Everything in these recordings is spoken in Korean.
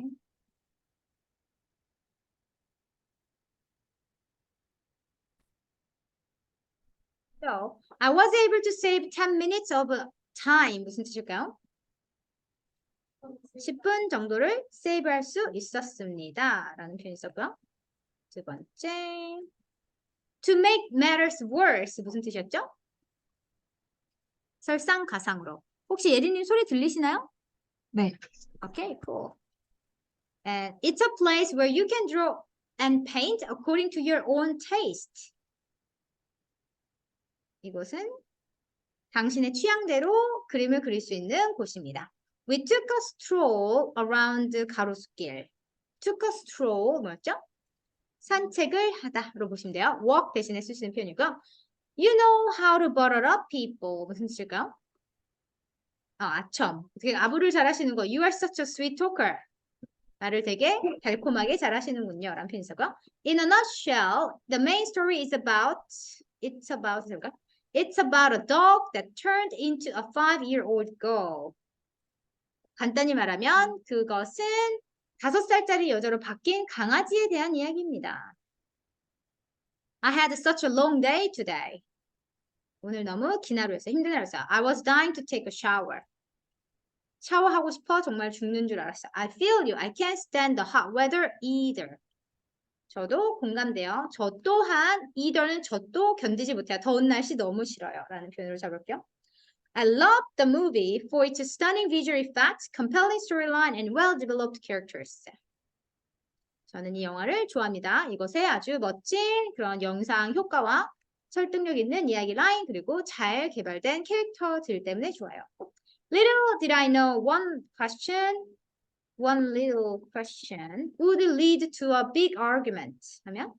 네. So, I was able to save 10 minutes of time. 무슨 뜻일까요? 10분 정도를 save 할 수 있었습니다. 라는 표현이 있었고요. 두 번째. To make matters worse. 무슨 뜻이었죠? 설상가상으로. 혹시 예린님 소리 들리시나요? 네. 오케이, okay, cool. And it's a place where you can draw and paint according to your own taste. 이곳은 당신의 취향대로 그림을 그릴 수 있는 곳입니다. We took a stroll around 가로수길. took a stroll 뭐였죠? 산책을 하다로 보시면 돼요. walk 대신에 쓸 수 있는 표현이고요. You know how to butter up people. 무슨 뜻일까요? 아, 아첨. 어떻게 아부를 잘하시는 거. You are such a sweet talker. 말을 되게 달콤하게 잘하시는군요. 있었고요. In a nutshell, the main story is about, it's about, 잠깐. It's about a dog that turned into a five-year-old girl. 간단히 말하면 그것은 다섯 살짜리 여자로 바뀐 강아지에 대한 이야기입니다. I had such a long day today. 오늘 너무 긴 하루였어요. 힘든 하루였어요. I was dying to take a shower. 샤워하고 싶어 정말 죽는 줄 알았어요. I feel you. I can't stand the hot weather either. 저도 공감돼요. 저 또한 either는 저또 견디지 못해요. 더운 날씨 너무 싫어요. 라는 표현으로 잡을게요. I love the movie for its stunning visual effects, compelling storyline, and well-developed characters. 저는 이 영화를 좋아합니다. 이것에 아주 멋진 그런 영상 효과와 설득력 있는 이야기 라인 그리고 잘 개발된 캐릭터들 때문에 좋아요. Little did I know one question, one little question would lead to a big argument. 하면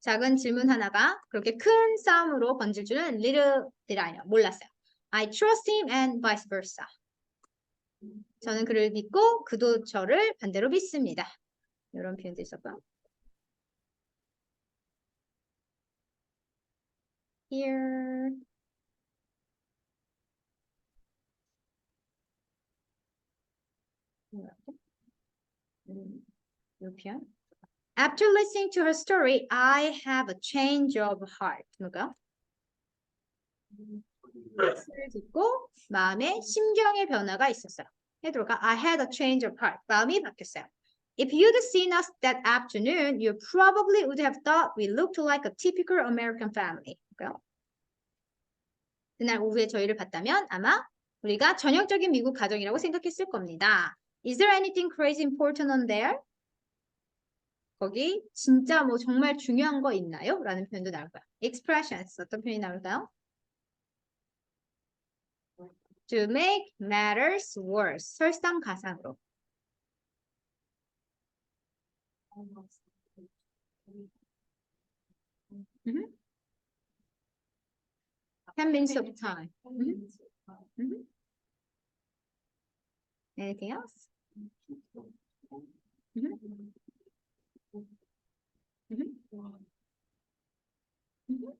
작은 질문 하나가 그렇게 큰 싸움으로 번질 줄은 little did I know. 몰랐어요. I trust him and vice versa. 저는 그를 믿고 그도 저를 반대로 믿습니다. 이런 표현도 있었고요. Here. 음, 이 표현. After listening to her story, I have a change of heart. 뭐가? 를 듣고 마음에 심경의 변화가 있었어요. 해들어가 I had a change of heart. 마음이 바뀌었어요. If you'd seen us that afternoon, you probably would have thought we looked like a typical American family. 뭐가요? 그날 오후에 저희를 봤다면 아마 우리가 전형적인 미국 가정이라고 생각했을 겁니다. Is there anything crazy important on there? 거기 진짜 뭐 정말 중요한 거 있나요? 라는 표현도 나올 거야. expressions 어떤 표현이 나올까요? To make matters worse. 설상가상으로. Mhm. Ten minutes of time. Mhm. Mhm. Anything else? Mhm. Mhm. Mhm.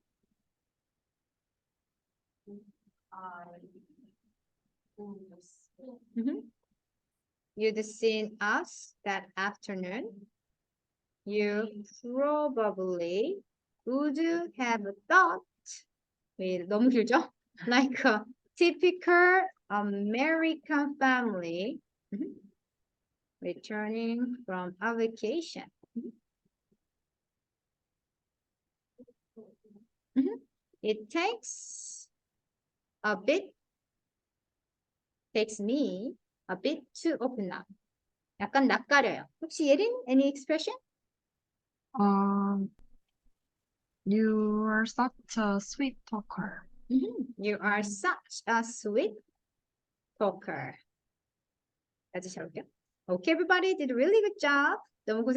Mhm. You'd seen us that afternoon. You probably would have thought, 왜 너무 길죠? Like a typical American family Mhm. returning from a vacation. Mhm. Mhm. It takes a bit, takes me a bit to open up. 약간 낯가려요. 혹시 예린? Any expression? Um, you are such a sweet talker. Mhm. You are such a sweet talker. 다시 해볼게요. Okay, everybody did a really good job. 너무 고생